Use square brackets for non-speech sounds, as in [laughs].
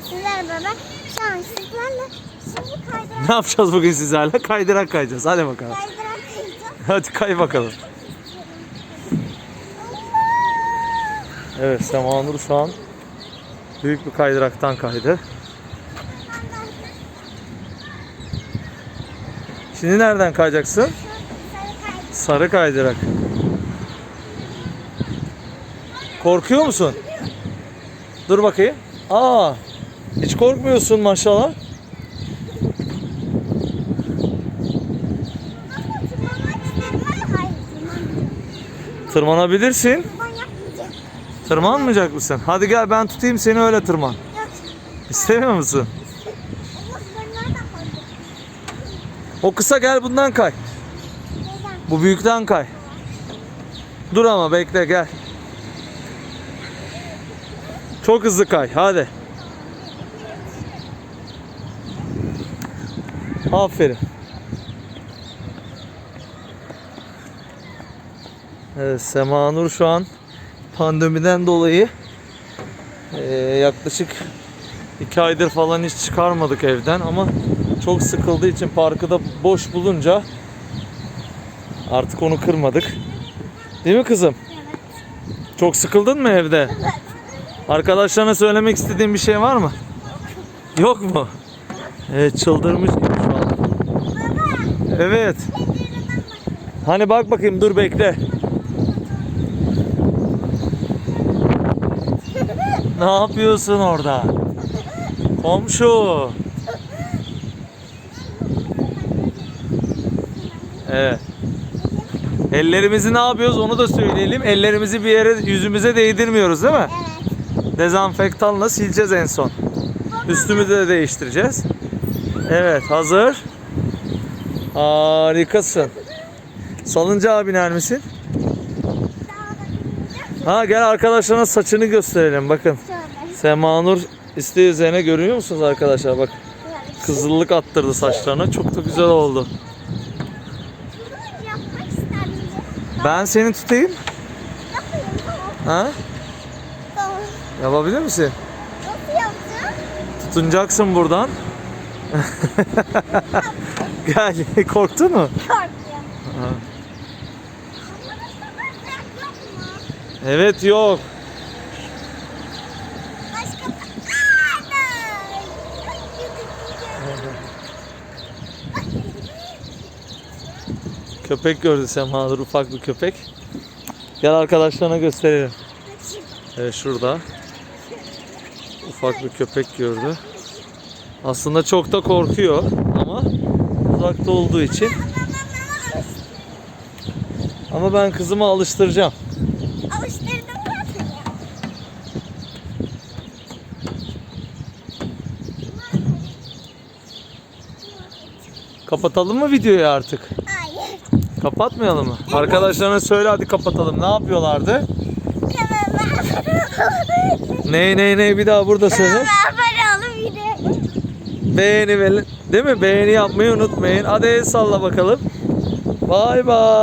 sizlerle beraber şu an sizlerle şimdi kaydırak Ne yapacağız bugün sizlerle? Kaydırak kayacağız. Hadi bakalım. kaydırak kayacağız. Hadi kay bakalım. Evet Sema Nur şu an büyük bir kaydıraktan kaydı. Şimdi nereden kayacaksın? Sarı kaydırak. Korkuyor musun? Dur bakayım. Aa, hiç korkmuyorsun maşallah. Tırmanabilirsin. Tırmanmayacak mısın? Hadi gel ben tutayım seni öyle tırman. İstemiyor musun? O kısa gel bundan kay. Bu büyükten kay. Dur ama bekle gel. Çok hızlı kay hadi. Aferin. Evet, Sema Nur şu an pandemiden dolayı eee, yaklaşık iki aydır falan hiç çıkarmadık evden ama çok sıkıldığı için parkı da boş bulunca Artık onu kırmadık. Değil mi kızım? Çok sıkıldın mı evde? Arkadaşlarına söylemek istediğin bir şey var mı? Yok mu? Evet çıldırmış. Evet. Hani bak bakayım dur bekle. Ne yapıyorsun orada? Komşu. Evet. Ellerimizi ne yapıyoruz onu da söyleyelim. Ellerimizi bir yere yüzümüze değdirmiyoruz değil mi? Evet. Dezenfektanla sileceğiz en son. Üstümüzü de değiştireceğiz. Evet hazır. Harikasın. Salıncağa biner misin? Ha gel arkadaşlarına saçını gösterelim bakın. Semanur isteği üzerine görüyor musunuz arkadaşlar bak. Kızıllık attırdı saçlarına çok da güzel oldu. Ben seni tutayım. Ha? Yapabilir misin? Tutunacaksın buradan. [laughs] [laughs] Gel. Korktun mu? Ha. Mu? Evet yok. Başka... Köpek gördü Semadur ufak bir köpek. Gel arkadaşlarına gösterelim. Evet şurada. Ufak bir köpek gördü. Aslında çok da korkuyor ama uzakta olduğu için. Ama ben kızımı alıştıracağım. Alıştırdım zaten ya. Kapatalım mı videoyu artık? Hayır. Kapatmayalım mı? Arkadaşlarına söyle hadi kapatalım. Ne yapıyorlardı? Ney ney ney bir daha burada söyle. Beğeni ve değil mi? Beğeni yapmayı unutmayın. Hadi salla bakalım. Bay bay.